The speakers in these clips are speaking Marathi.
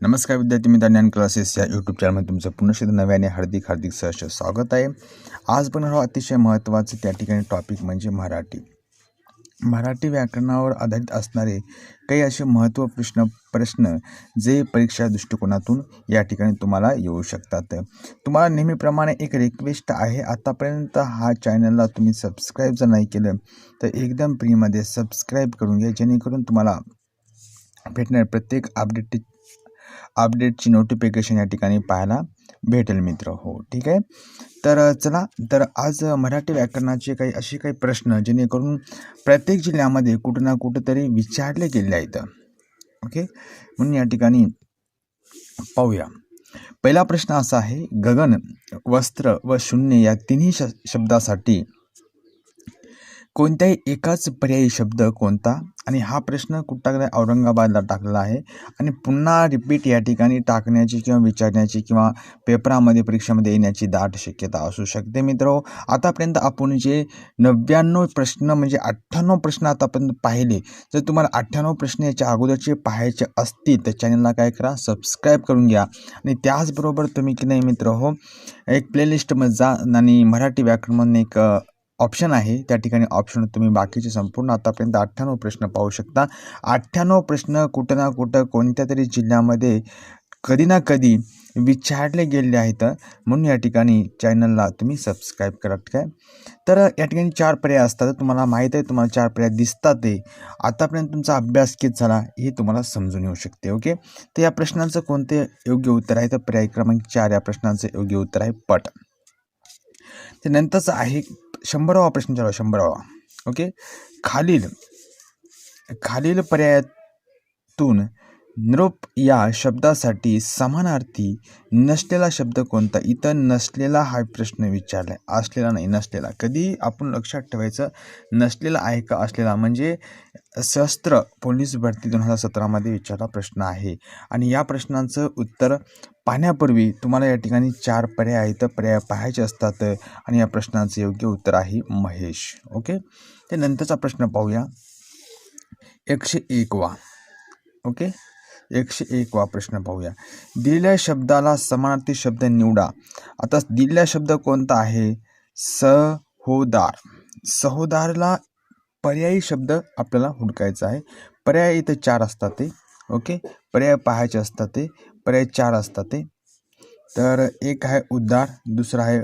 नमस्कार विद्यार्थी मित्र ज्ञान क्लासेस या यूट्यूब चॅनलमध्ये तुमचं पुनश्चित एकदा नव्याने हार्दिक हार्दिक सहर्ष स्वागत आहे. आज पण हा अतिशय महत्त्वाचं त्या ठिकाणी टॉपिक म्हणजे मराठी. मराठी व्याकरणावर आधारित असणारे काही असे महत्त्व प्रश्न प्रश्न जे परीक्षा दृष्टिकोनातून या ठिकाणी तुम्हाला येऊ शकतात. तुम्हाला नेहमीप्रमाणे एक रिक्वेस्ट आहे आतापर्यंत हा चॅनलला तुम्ही सबस्क्राईब जर नाही केलं तर एकदम फ्रीमध्ये सबस्क्राईब करून घ्या जेणेकरून तुम्हाला भेटणार प्रत्येक अपडेट अपडेटची नोटिफिकेशन या ठिकाणी पाहायला भेटेल मित्र. हो ठीक आहे? तर चला. तर आज मराठी व्याकरणाचे काही असे काही प्रश्न जेणेकरून प्रत्येक जिल्ह्यामध्ये कुठं ना कुठंतरी विचारले गेले आहेत. ओके? म्हणून या ठिकाणी पाहूया. पहिला प्रश्न असा आहे गगन वस्त्र व शून्य या तिन्ही श शब्दासाठी कोणत्याही एकाच पर्यायी शब्द कोणता? आणि हा प्रश्न कुठं टाकला आहे औरंगाबादला टाकला आहे? आणि पुन्हा रिपीट या ठिकाणी टाकण्याची किंवा विचारण्याची किंवा पेपरामध्ये परीक्षेमध्ये येण्याची दाट शक्यता असू शकते मित्र. आतापर्यंत आपण जे नव्याण्णव प्रश्न म्हणजे अठ्ठ्याण्णव प्रश्न आतापर्यंत पाहिले. जर तुम्हाला अठ्ठ्याण्णव प्रश्न याच्या अगोदरचे पाहायचे असतील तर चॅनलला काय करा सबस्क्राईब करून घ्या. आणि त्याचबरोबर तुम्ही की नाही मित्र हो एक प्लेलिस्टमध्ये जा आणि मराठी व्याकरण एक ऑप्शन आहे. त्या ठिकाणी ऑप्शन तुम्ही बाकीचे संपूर्ण आतापर्यंत अठ्ठ्याण्णव प्रश्न पाहू शकता. अठ्ठ्याण्णव प्रश्न कुठं ना कुठं कोणत्या तरी जिल्ह्यामध्ये कधी ना कधी विचारले गेले आहेत. म्हणून या ठिकाणी चॅनलला तुम्ही सबस्क्राईब करा. काय तर या ठिकाणी चार पर्याय असतात. तुम्हाला माहीत आहे तुम्हाला चार पर्याय दिसतात ते आतापर्यंत तुमचा अभ्यास किती झाला हे तुम्हाला समजून येऊ शकते. ओके? तर या प्रश्नांचं कोणते योग्य उत्तर आहे? तर पर्याय क्रमांक चार या प्रश्नांचं योग्य उत्तर आहे पट. त्यानंतरचं आहे शंभरावा प्रश्न चालू शंभरावा. ओके खालील खालील पर्यायातून नृप या शब्दासाठी समानार्थी नसलेला शब्द कोणता? इथं नसलेला हा प्रश्न विचारला. आहे असलेला नाही नसलेला. कधी आपण लक्षात ठेवायचं नसलेला आहे का असलेला? म्हणजे शस्त्र पोलीस भरती दोन हजार सतरामध्ये विचारला प्रश्न आहे. आणि या प्रश्नांचं उत्तर पाहण्यापूर्वी तुम्हाला या ठिकाणी चार पर्याय आहेत. पर्याय पाहायचे असतात आणि या प्रश्नाचं योग्य उत्तर आहे महेश. ओके? ते नंतरचा प्रश्न पाहूया. एकशे एक वा. ओके? एकशे एक वा प्रश्न पाहूया. दिलेल्या शब्दाला समानार्थी शब्द निवडा. आता दिलेला शब्द कोणता आहे? सहोदार. सहोदारला पर्यायी शब्द आपल्याला हुडकायचा आहे. पर्याय इथं चार असतात ते. ओके? पर्याय पाहायचे असतात ते पर्याय चार असतात ते. तर एक आहे उद्धार दुसरा आहे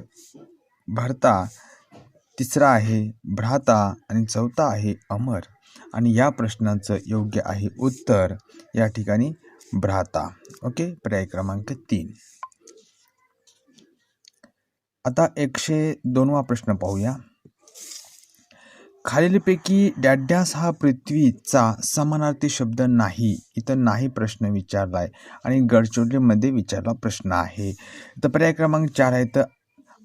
भरता तिसरा आहे भ्राता आणि चौथा आहे अमर. आणि या प्रश्नाचं योग्य आहे उत्तर. या ठिकाणी भ्राता. ओके? पर्याय क्रमांक तीन. आता एकशे दोनवा प्रश्न पाहूया. खालीलपैकी डॅड्यास हा पृथ्वीचा समानार्थी शब्द नाही. इथं नाही प्रश्न विचारला आहे आणि गडचिरोलीमध्ये विचारला प्रश्न आहे. तर पर्याय क्रमांक चार आहे तर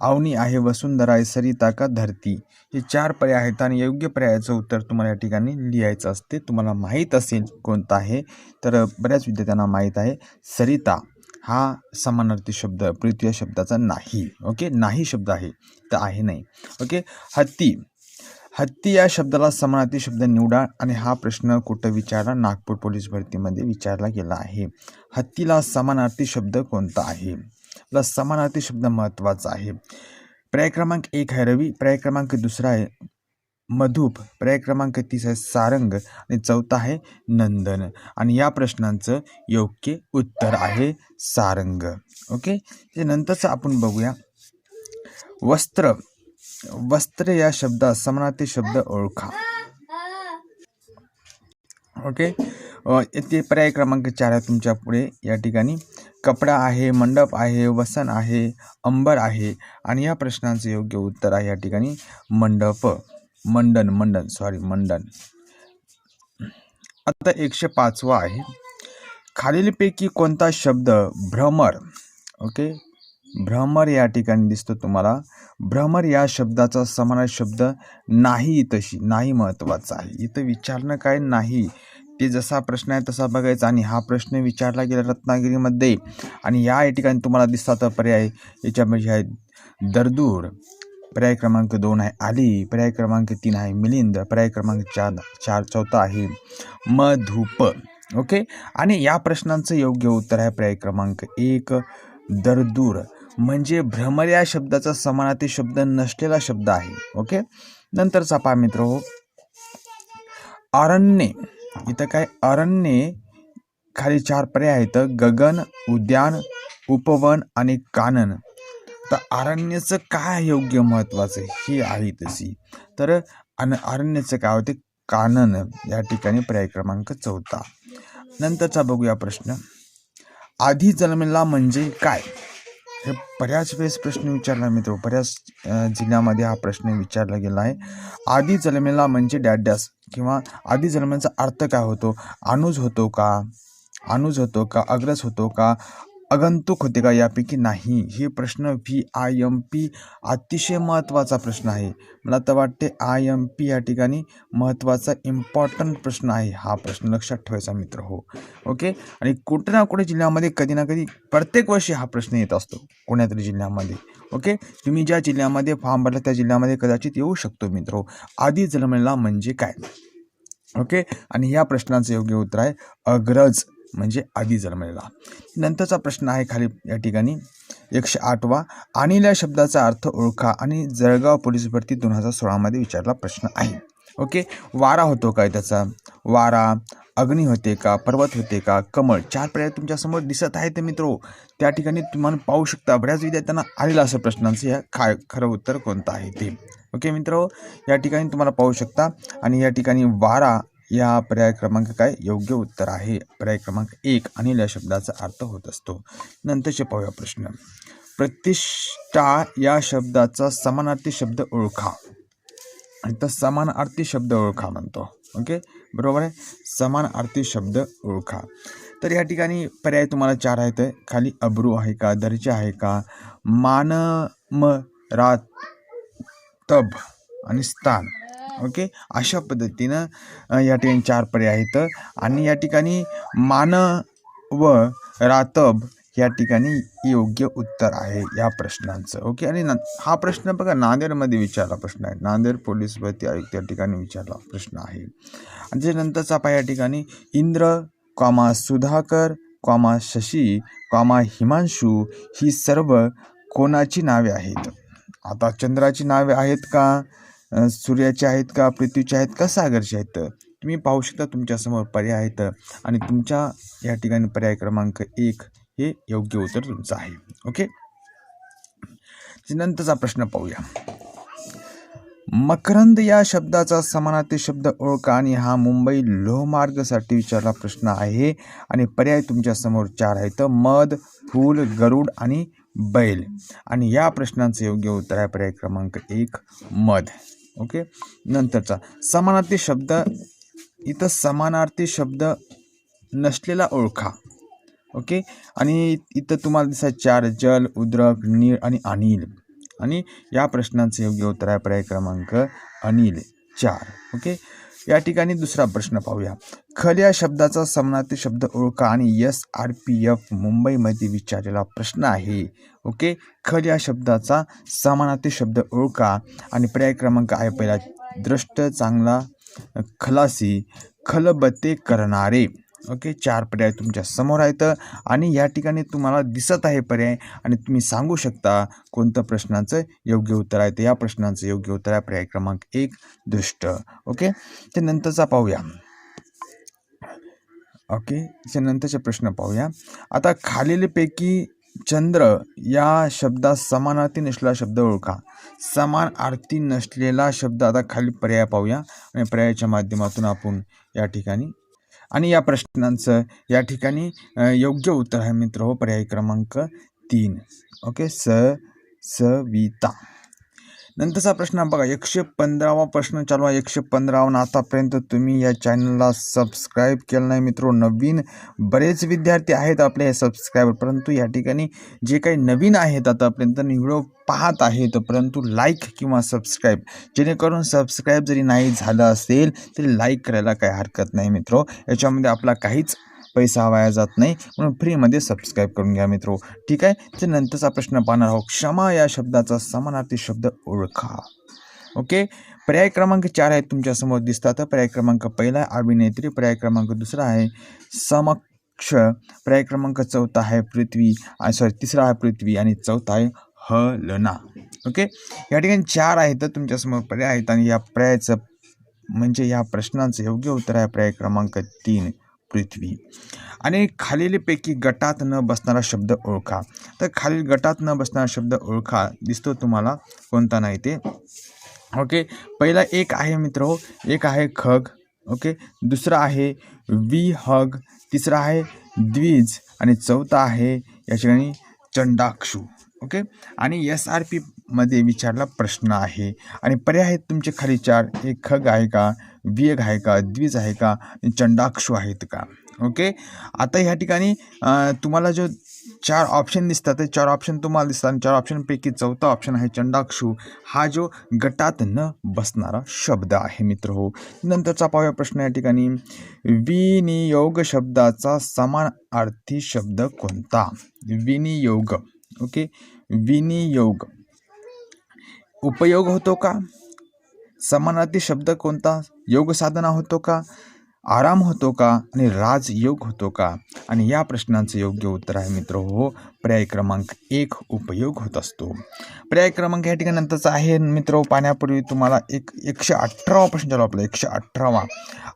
आवनी आहे वसुंधरा आहे सरिता का धरती? हे चार पर्याय आहेत आणि योग्य पर्यायाचं उत्तर तुम्हाला या ठिकाणी लिहायचं असते. तुम्हाला माहीत असेल कोणतं आहे तर बऱ्याच विद्यार्थ्यांना माहीत आहे. सरिता हा समानार्थी शब्द पृथ्वी या शब्दाचा नाही. ओके? नाही शब्द आहे. तर आहे नाही. ओके? हत्ती हत्ती या शब्दाला समानार्थी शब्द निवडा आणि हा प्रश्न कुठं विचारला? नागपूर पोलीस भरतीमध्ये विचारला गेला आहे. हत्तीला समानार्थी शब्द कोणता आहे? ला समानार्थी शब्द महत्त्वाचा आहे. पर्याय क्रमांक एक आहे रवी पर्याय क्रमांक दुसरा आहे मधुप पर्याय क्रमांक तीस आहे सारंग आणि चौथा आहे नंदन. आणि या प्रश्नांचं योग्य उत्तर आहे सारंग. ओके? त्यानंतरचं आपण बघूया. वस्त्र वस्त्र या शब्दात समानार्थी शब्द ओळखा ओके ते पर्याय क्रमांक चार आहे तुमच्यापुढे या ठिकाणी कपडा आहे मंडप आहे वसन आहे अंबर आहे आणि या प्रश्नांचं योग्य उत्तर आहे या ठिकाणी मंडप मंडन मंडन सॉरी मंडन आता एकशे पाचवा आहे खालीलपैकी कोणता शब्द भ्रमर ओके भ्रमर या ठिकाणी दिसतो तुम्हाला. भ्रमर या शब्दाचा समान शब्द नाही तशी नाही महत्त्वाचा आहे. इथं विचारणं काय नाही. ते जसा प्रश्न आहे तसा बघायचा आणि हा प्रश्न विचारला गेला रत्नागिरीमध्ये आणि या ठिकाणी तुम्हाला दिसतात पर्याय. याच्यामध्ये आहे दरदूर पर्याय क्रमांक दोन आहे आली पर्याय क्रमांक तीन आहे मिलिंद पर्याय क्रमांक चार चार चौथा आहे मधुप. ओके? आणि या प्रश्नांचं योग्य उत्तर आहे पर्याय क्रमांक एक दरदूर. म्हणजे भ्रमर या शब्दाचा समानार्थी शब्द नसलेला शब्द आहे ओके? नंतरचा पहा मित्र हो. अरण्ये इथं काय अरण्ये खाली चार पर्याय आहेत. गगन उद्यान उपवन आणि कानन. तर अरण्याचं काय योग्य महत्त्वाचं हे आहे तशी. तर अन अरण्याचं काय होते? कानन या ठिकाणी पर्याय क्रमांक चौथा. नंतरचा बघूया प्रश्न. आधी जन्मला म्हणजे काय? हे बऱ्याच वेळेस प्रश्न विचारला मित्र बऱ्याच जिल्ह्यामध्ये हा प्रश्न विचारला गेला आहे. आधी जन्मेला म्हणजे डॅडॅस किंवा आधी जन्माचा अर्थ काय होतो? अनुज होतो का? अनुज होतो का? अग्रज होतो का? अगंतुक होते का यापैकी नाही? हे प्रश्न व्ही. आय. एम. पी. अतिशय महत्त्वाचा प्रश्न आहे. मला तर वाटते आय. एम. पी. या ठिकाणी महत्त्वाचा इम्पॉर्टंट प्रश्न आहे. हा प्रश्न लक्षात ठेवायचा मित्र हो. ओके? आणि कुठे ना कुठे जिल्ह्यामध्ये कधी ना कधी प्रत्येक वर्षी हा प्रश्न येत असतो. कोण्यातरी जिल्ह्यामध्ये. ओके? तुम्ही ज्या जिल्ह्यामध्ये फॉर्म भरला त्या जिल्ह्यामध्ये कदाचित येऊ शकतो मित्र हो. आधी जन्मलेला म्हणजे काय? ओके? आणि या प्रश्नाचं योग्य उत्तर आहे अग्रज. म्हणजे आधी जन्मलेला. नंतरचा प्रश्न आहे खाली या ठिकाणी. एकशे आठवा आणिल्या शब्दाचा अर्थ ओळखा आणि जळगाव पोलीस भरती दोन हजार सोळामध्ये विचारला प्रश्न आहे. ओके? वारा होतो काय त्याचा? वारा अग्नी होते का? पर्वत होते का? कमळ. चार पर्याय तुमच्यासमोर दिसत आहेत ते मित्रो. त्या ठिकाणी तुम्हाला पाहू शकता बऱ्याच विद्यार्थ्यांना आलेला असं प्रश्नांचं ह्या खा खरं उत्तर कोणतं आहे ते. ओके मित्र? या ठिकाणी तुम्हाला पाहू शकता आणि या ठिकाणी वारा या पर्याय क्रमांक काय? योग्य उत्तर आहे. पर्याय क्रमांक एक अनिल या शब्दाचा अर्थ होत असतो. नंतरचे पाहूया प्रश्न. प्रतिष्ठा या शब्दाचा समानार्थी शब्द ओळखा. आणि तर समानार्थी शब्द ओळखा म्हणतो. ओके? बरोबर आहे? समानार्थी शब्द ओळखा. तर या ठिकाणी पर्याय तुम्हाला चार आहेत. खाली अब्रू आहे का? दर्जा आहे का? मान म रातब आणि स्थान. ओके? अशा पद्धतीनं या ठिकाणी चार पर्याय आहेत. आणि या ठिकाणी मान व रातब या ठिकाणी योग्य उत्तर आहे या प्रश्नांचं. ओके? आणि न हा प्रश्न बघा नांदेडमध्ये विचारला प्रश्न आहे. नांदेड पोलीस भरती आयुक्त या ठिकाणी विचारला प्रश्न आहे. आणि त्याच्यानंतरचा पहा या ठिकाणी Indra comma Sudhakar comma Shashi comma Himanshu ही सर्व कोणाची नावे आहेत? आता चंद्राची नावे आहेत का? सूर्याचे आहेत का पृथ्वीचे आहेत का सागरचे आहेत. तुम्ही पाहू शकता तुमच्यासमोर पर्याय आहेत आणि तुमच्या या ठिकाणी पर्याय क्रमांक एक हे योग्य उत्तर तुमचं आहे. ओके? नंतरचा प्रश्न पाहूया. मकरंद या शब्दाचा समानार्थी शब्द ओळखा आणि हा मुंबई लोहमार्गसाठी विचारला प्रश्न आहे आणि पर्याय तुमच्यासमोर चार आहेत. मध फूल गरुड आणि बैल. आणि या प्रश्नांचं योग्य उत्तर आहे पर्याय क्रमांक एक मध. ओके? नंतरचा. समानार्थी शब्द इथं समानार्थी शब्द नसलेला ओळखा. ओके? आणि इथं तुम्हाला दिसत चार जल उद्रक नीळ आणि अनिल. आणि या प्रश्नांचं योग्य उत्तर आहे पर्याय क्रमांक अनिल चार. ओके? या ठिकाणी दुसरा प्रश्न पाहूया. खल या शब्दाचा समानार्थी शब्द ओळखा आणि एस आर पी एफ मुंबईमध्ये विचारलेला प्रश्न आहे. ओके? खल या शब्दाचा समानार्थी शब्द ओळखा आणि पर्याय क्रमांक आहे पहिला. दृष्ट चांगला खलासी खलबते करणारे. ओके? चार पर्याय तुमच्यासमोर आहेत. आणि या ठिकाणी तुम्हाला दिसत आहे पर्याय. आणि तुम्ही सांगू शकता कोणतं प्रश्नाचं योग्य उत्तर आहे. तर या प्रश्नाचं योग्य उत्तर आहे पर्याय क्रमांक एक दृष्ट. ओके? ते नंतरचा पाहूया. ओके? त्यानंतरचे प्रश्न पाहूया. आता खालीलपैकी चंद्र या शब्दात समानार्थी नसलेला शब्द ओळखा. समान आरती नसलेला शब्द. आता खाली पर्याय पाहूया. आणि पर्यायाच्या माध्यमातून आपण या ठिकाणी आणि या प्रश्नांचं या ठिकाणी योग्य उत्तर आहे मित्र हो पर्याय क्रमांक तीन. ओके स सविता. नंतरचा प्रश्न बघा एकशे पंधरावा प्रश्न चालू आहे. एकशे पंधरावं आतापर्यंत तुम्ही या चॅनलला सबस्क्राईब केलं नाही मित्रो. नवीन बरेच विद्यार्थी आहेत आपले हे सबस्क्रायबर परंतु या ठिकाणी जे काही नवीन आहेत आतापर्यंत व्हिडिओ पाहत आहेत परंतु लाईक किंवा सबस्क्राईब जेणेकरून सबस्क्राईब जरी नाही झालं असेल तरी लाईक करायला काही हरकत नाही मित्रो. याच्यामध्ये आपला काहीच पैसा वाया जात नाही. म्हणून फ्रीमध्ये सबस्क्राईब करून घ्या मित्रो. ठीक आहे? तर नंतरचा प्रश्न पाहणार आहोत. क्षमा या शब्दाचा समानार्थी शब्द ओळखा. ओके? पर्याय क्रमांक चार आहेत तुमच्यासमोर दिसतात. पर्याय क्रमांक पहिला आहे अभिनेत्री. पर्याय क्रमांक दुसरा आहे समक्ष. पर्याय क्रमांक चौथा आहे पृथ्वी. सॉरी तिसरा आहे पृथ्वी. आणि चौथा आहे हलना. ओके? या ठिकाणी चार आहेत तुमच्यासमोर पर्याय आहेत. आणि या पर्यायाचं म्हणजे या प्रश्नांचं योग्य उत्तर आहे पर्याय क्रमांक तीन. पृथ्वी. आणि खालीलपैकी गटात न बसणारा शब्द ओळखा. तर खालील गटात न बसणारा शब्द ओळखा दिसतो तुम्हाला कोणता नाही ते. ओके? पहिला एक आहे मित्र हो. एक आहे खग. ओके? दुसरा आहे वी हग तिसरा आहे द्विज. आणि चौथा आहे या ठिकाणी चंडाक्षू. ओके? आणि एस आर पीमध्ये विचारला प्रश्न आहे. आणि पर्याय आहेत तुमचे खाली चार. एक खग आहे का? वेग आहे का द्विज आहे का चंडाक्षू आहेत का? ओके आता ह्या ठिकाणी तुम्हाला जो चार ऑप्शन दिसतात ते चार ऑप्शन तुम्हाला दिसतात. आणि चार ऑप्शनपैकी चौथा ऑप्शन आहे चंडाक्षू. हा जो गटात न बसणारा शब्द आहे मित्र हो. नंतरचा पाहूया प्रश्न या ठिकाणी. विनियोग शब्दाचा समान अर्थी शब्द कोणता? विनियोग. ओके विनियोग. उपयोग होतो का? समानार्थी शब्द कोणता? योग साधना होतो का? आराम होतो का? आणि राजयोग होतो का? आणि या प्रश्नांचं योग्य उत्तर आहे मित्र हो पर्याय क्रमांक एक उपयोग होत असतो. पर्याय क्रमांक या ठिकाणी नंतरचा आहे. मित्र पाहण्यापूर्वी तुम्हाला एक एकशे अठरावा प्रश्न झाला आपला. एकशे अठरावा.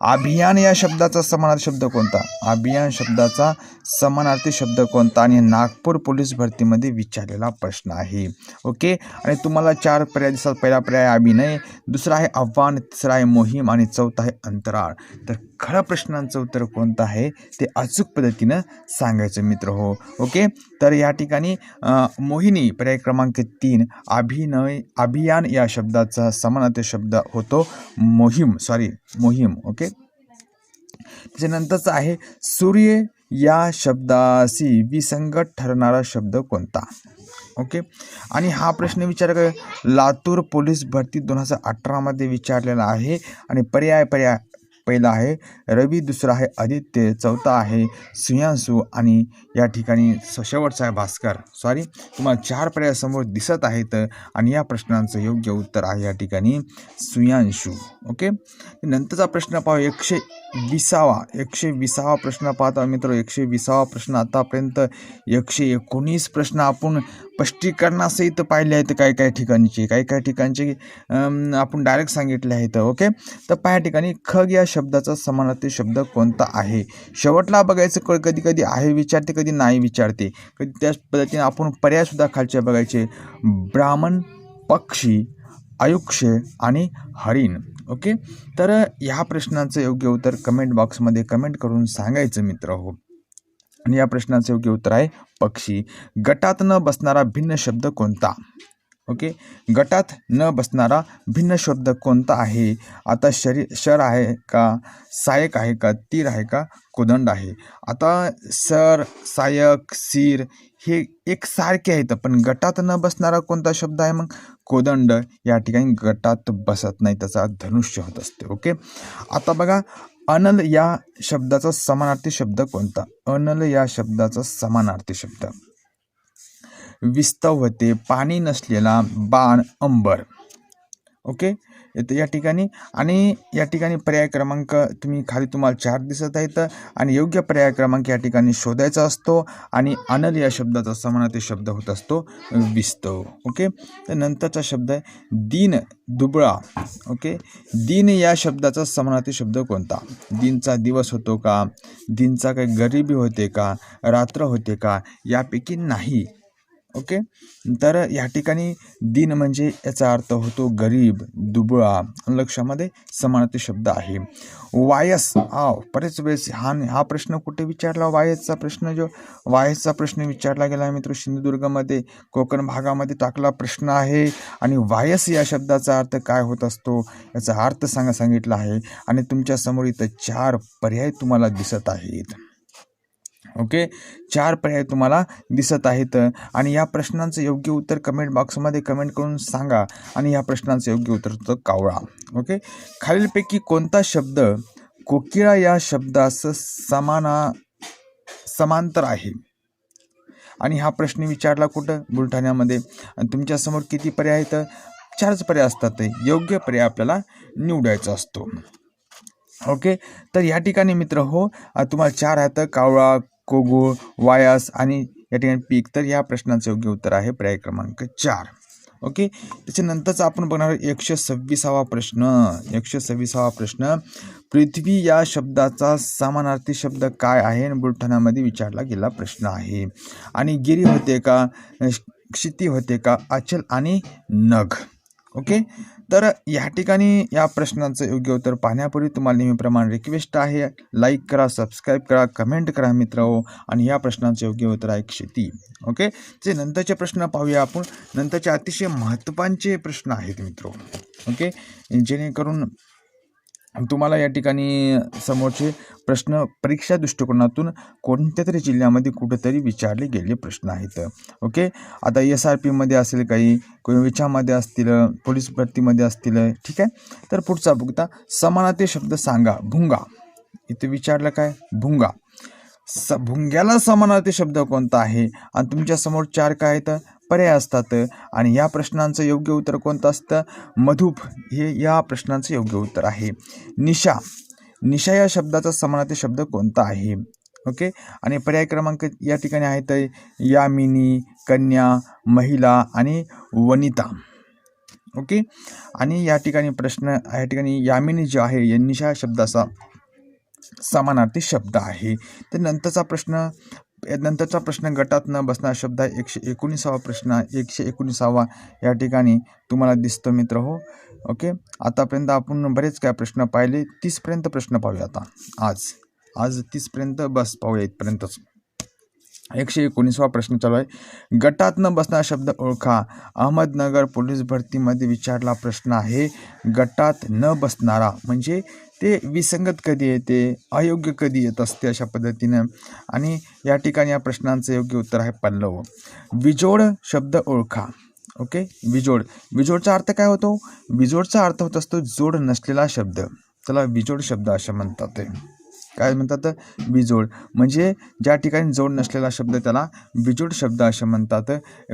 अभियान या शब्दाचा समानार्थी शब्द कोणता? अभियान शब्दाचा समानार्थी शब्द कोणता? आणि नागपूर पोलीस भरतीमध्ये विचारलेला प्रश्न आहे. ओके? आणि तुम्हाला चार पर्याय दिसतात. पहिला पर्याय अभिनय दुसरा आहे आव्हान तिसरा आहे मोहीम आणि चौथा आहे अंतराळ. तर खरं प्रश्नांचं उत्तर कोणतं आहे? ते अचूक पद्धतीनं सांगायचं मित्र हो. ओके? तर तर या ठिकाणी मोहिनी पर्याय क्रमांक तीन अभिनय अभियान या शब्दाचा समानार्थी शब्द होतो मोहीम सॉरी मोहीम ओके त्याच्यानंतरचा आहे सूर्य या शब्दाशी विसंगत ठरणारा शब्द कोणता? ओके आणि हा प्रश्न विचार कर लातूर पोलीस भरती दोन हजार अठरामध्ये विचारलेला आहे. आणि पर्याय पर्याय पहिला आहे रवी दुसरा आहे आदित्य चौथा आहे सुयांशू आणि या ठिकाणी स- शेवटचा आहे भास्कर. सॉरी तुम्हाला चार पर्याय समोर दिसत आहेत आणि या प्रश्नांचं योग्य उत्तर आहे या ठिकाणी सुयांशू ओके नंतरचा प्रश्न पाहू एकशे विसावा एकशे विसावा प्रश्न पाहता मित्र एकशे विसावा प्रश्न आतापर्यंत एकशे एकोणीस प्रश्न आपण स्पष्टीकरणासहित पाहिले आहेत काही काही ठिकाणचे काही काही ठिकाणचे आपण डायरेक्ट सांगितले आहेत ओके तर पहा ठिकाणी खग या शब्दाचा समानार्थी शब्द कोणता आहे? शेवटला बघायचं कळ कधी कधी आहे विचारते कधी नाही विचारते. कधी त्याच पद्धतीने आपण पर्यायसुद्धा खालचे बघायचे. ब्राह्मण पक्षी आयुक्ष आणि हरिण ओके तर ह्या प्रश्नाचं योग्य उत्तर कमेंट बॉक्समध्ये कमेंट करून सांगायचं मित्र हो. आणि या प्रश्नाचं योग्य उत्तर आहे पक्षी. गटात न बसणारा भिन्न शब्द कोणता? ओके? गटात न बसणारा भिन्न शब्द कोणता आहे? आता शरी शर आहे का? सायक आहे का? तीर आहे का? कोदंड आहे. आता सर सायक सीर हे एक सारखे आहेत पण गटात न बसणारा कोणता शब्द आहे मग? कोदंड. या ठिकाणी गटात बसत नाही त्याचा धनुष्य होत असते. ओके? आता बघा अनल या शब्दाचा समानार्थी शब्द कोणता? अनल या शब्दाचा समानार्थी शब्द. विस्तव होते पाणी नसलेला बाण अंबर. ओके? येतं या ठिकाणी. आणि या ठिकाणी पर्याय क्रमांक तुम्ही खाली तुम्हाला चार दिसत आहेत. आणि योग्य पर्याय क्रमांक या ठिकाणी शोधायचा असतो. आणि अनल या शब्दाचा समानार्थी शब्द होत असतो विस्तव ओके? तर नंतरचा शब्द आहे दीन दुबळा. ओके? दिन या शब्दाचा समानार्थी शब्द कोणता? दिनचा दिवस होतो का? दिनचा काही गरिबी होते का? रात्र होते का? यापैकी नाही. ओके? तर या ठिकाणी दिन म्हणजे याचा अर्थ होतो गरीब दुबळा. लक्षामध्ये समानते शब्द आहे. वायस हा बरेच वेळेस हा हा प्रश्न कुठे विचारला? वायसचा प्रश्न जो वायसचा प्रश्न विचारला गेला मित्र सिंधुदुर्गमध्ये. कोकण भागामध्ये टाकला प्रश्न आहे. आणि वायस या शब्दाचा अर्थ काय होत असतो? याचा अर्थ सांगा सांगितला आहे. आणि तुमच्यासमोर इथं चार पर्याय तुम्हाला दिसत आहेत. ओके? चार पर्याय तुम्हाला दिसत आहेत. आणि या प्रश्नांचं योग्य उत्तर कमेंट बॉक्समध्ये कमेंट करून सांगा. आणि या प्रश्नांचं योग्य उत्तर होतं कावळा. ओके? खालीलपैकी कोणता शब्द कोकिळा या शब्दास समाना समांतर आहे? आणि हा प्रश्न विचारला कुठं? बुलढाण्यामध्ये. आणि तुमच्यासमोर किती पर्याय आहेत? चारच पर्याय असतात. योग्य पर्याय आपल्याला निवडायचा असतो. ओके? तर या ठिकाणी मित्र हो तुम्हाला चार आहेत. कावळा कोगुळ वायास आणि या ठिकाणी पीक. तर या प्रश्नाचं योग्य उत्तर आहे पर्याय क्रमांक चार. ओके? त्याच्यानंतरच आपण बघणार एकशे सव्वीसावा प्रश्न. एकशे सव्वीसावा प्रश्न. पृथ्वी या शब्दाचा समानार्थी शब्द काय आहे? आणि बुलढाण्यामध्ये विचारला गेला प्रश्न आहे. आणि गिरी होते का? क्षिती होते का? अचल आणि नग. ओके? तर या ठिकाणी या प्रश्नाचं योग्य उत्तर पाहण्यापूर्वी तुम्हाला नेहमीप्रमाणे रिक्वेस्ट आहे. लाईक करा सबस्क्राईब करा कमेंट करा मित्र हो. आणि या प्रश्नाचं योग्य उत्तर आहे शेती ओके जे नंतरचे प्रश्न पाहूया आपण नंतरचे अतिशय महत्त्वाचे प्रश्न आहेत मित्र हो. ओके जेणेकरून तुम्हाला या ठिकाणी समोरचे प्रश्न परीक्षा दृष्टिकोनातून कोणत्या तरी जिल्ह्यामध्ये कुठेतरी विचारले गेले प्रश्न आहेत. ओके? आता एस आर पीमध्ये असेल काही कोणी विचामध्ये असतील पोलीस भरतीमध्ये असतील ठीक आहे? तर पुढचा बघता समानार्थी शब्द सांगा भुंगा. इथे विचारलं काय? भुंगा. स भुंग्याला समानार्थी शब्द कोणता आहे? आणि तुमच्यासमोर चार काय आहेत? पर्याय असतात. आणि या प्रश्नांचं योग्य उत्तर कोणतं असतं? मधुप हे या प्रश्नांचं योग्य उत्तर आहे. निशा. निशा या शब्दाचा समानार्थी शब्द कोणता आहे? ओके? आणि पर्याय क्रमांक या ठिकाणी आहेत. यामिनी कन्या महिला आणि वनिता. ओके? आणि या ठिकाणी प्रश्न या ठिकाणी यामिनी जो आहे या निशा शब्दाचा समानार्थी शब्द आहे. तर नंतरचा प्रश्न नंतरचा प्रश्न गटात न बसणारा शब्द आहे एकशे एकोणीसावा प्रश्न एकशे एकोणीसावा या ठिकाणी तुम्हाला दिसतो मित्र हो. ओके? आतापर्यंत आपण बरेच काय प्रश्न पाहिले. तीसपर्यंत प्रश्न पाहूया आता. आज. आज तीसपर्यंत बस पाहूया इथपर्यंतच. एकशे एकोणीसवा प्रश्न चालू आहे. गटात न बसणारा शब्द ओळखा. अहमदनगर पोलीस भरतीमध्ये विचारला प्रश्न आहे. गटात न बसणारा म्हणजे ते विसंगत कधी येते अयोग्य कधी येत असते अशा पद्धतीनं? आणि या ठिकाणी या प्रश्नांचं योग्य उत्तर आहे पल्लव. विजोड शब्द ओळखा. ओके? विजोड. विजोडचा अर्थ काय होतो? विजोडचा अर्थ होत असतो जोड नसलेला शब्द. त्याला विजोड शब्द असे म्हणतात ते. काय म्हणतात बिजोड. म्हणजे ज्या ठिकाणी जोड नसलेला शब्द त्याला बिजोड शब्द असे म्हणतात.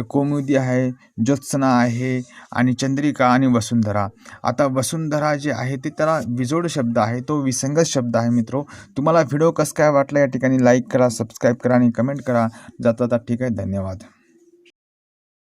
कोमुदी आहे ज्योत्सना आहे आणि चंद्रिका आणि वसुंधरा. आता वसुंधरा जे आहे ते त्याला बिजोड शब्द आहे तो विसंगत शब्द आहे मित्रो. तुम्हाला व्हिडिओ कसं काय वाटला या ठिकाणी लाईक करा सबस्क्राईब करा आणि कमेंट करा. जाता ठीक आहे. धन्यवाद.